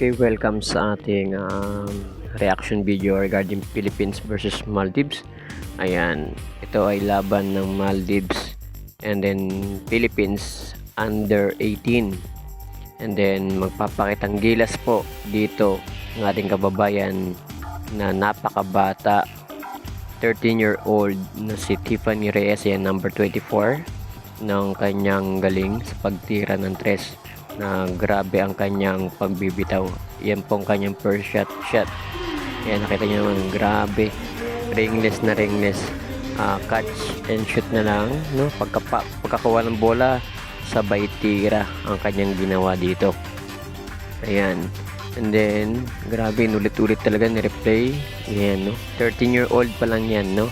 Okay, welcome sa ating um, reaction video regarding Philippines versus Maldives. Ayan, ito ay laban ng Maldives and then Philippines under 18. And then magpapakitang gilas po dito ng ating kababayan na napakabata 13-year-old na si Tiffany Reyes yan number 24 ng kanyang galing sa pagtira ng tres na grabe ang kanyang pagbibitaw. Yan pong kanyang first shot shot. Yan nakita nyo naman grabe. Ringless na ringless. Ah, catch and shoot na lang no? Pagkapa, pagkakuha ng bola sabay tira ang kanyang ginawa dito. Ayan. And then grabe inulit-ulit talaga ni replay ayan no? 13 year old pa lang yan no?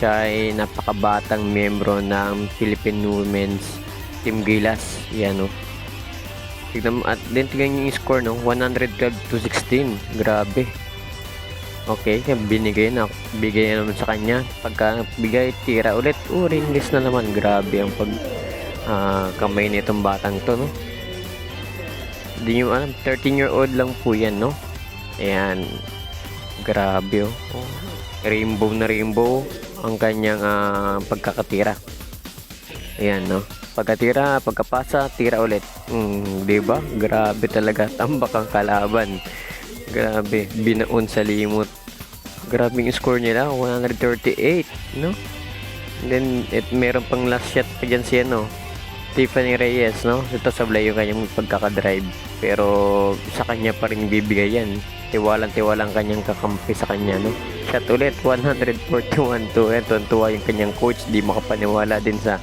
Siya ay napakabatang membro ng Philippine Women's Team Gilas. Yan no tignan mo at then tignan yung score no 112 to 16 grabe Okay, binigay na bigay na naman sa kanya. Pagka bigay tira ulit, oh, ringless na naman. Grabe ang pag ah, kamay nitong batang to, no? Hindi nyo alam, 13 year old lang po yan, no? Ayan. Grabe, oh. Oh, Rainbow na rainbow ang kanyang ah, pagkakatira. Ayan, no? Pagkatira, pagkapasa, tira ulit. Mm, 'di ba? Grabe talaga tambak ang kalaban. Grabe, binaon sa limot. Grabe yung score nila, 138, no? And then, it, meron pang last shot pa dyan si ano, Tiffany Reyes, no? Ito sablay yung kanyang pagkakadrive. Pero, sa kanya pa rin bibigay yan. Tiwalang tiwalang kanyang kakampi sa kanya, no? Shot ulit, 141 to. Ito, tuwa yung kanyang coach. Di makapaniwala din sa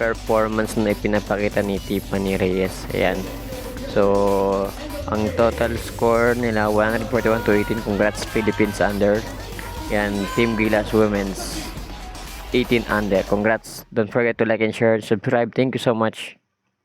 performance na ipinapakita ni Tiffany Reyes. Ayan. So, ang total score nila 141 to 18. Congrats Philippines under. Yan, Team Gilas Women's 18 under. Congrats. Don't forget to like and share, subscribe. Thank you so much.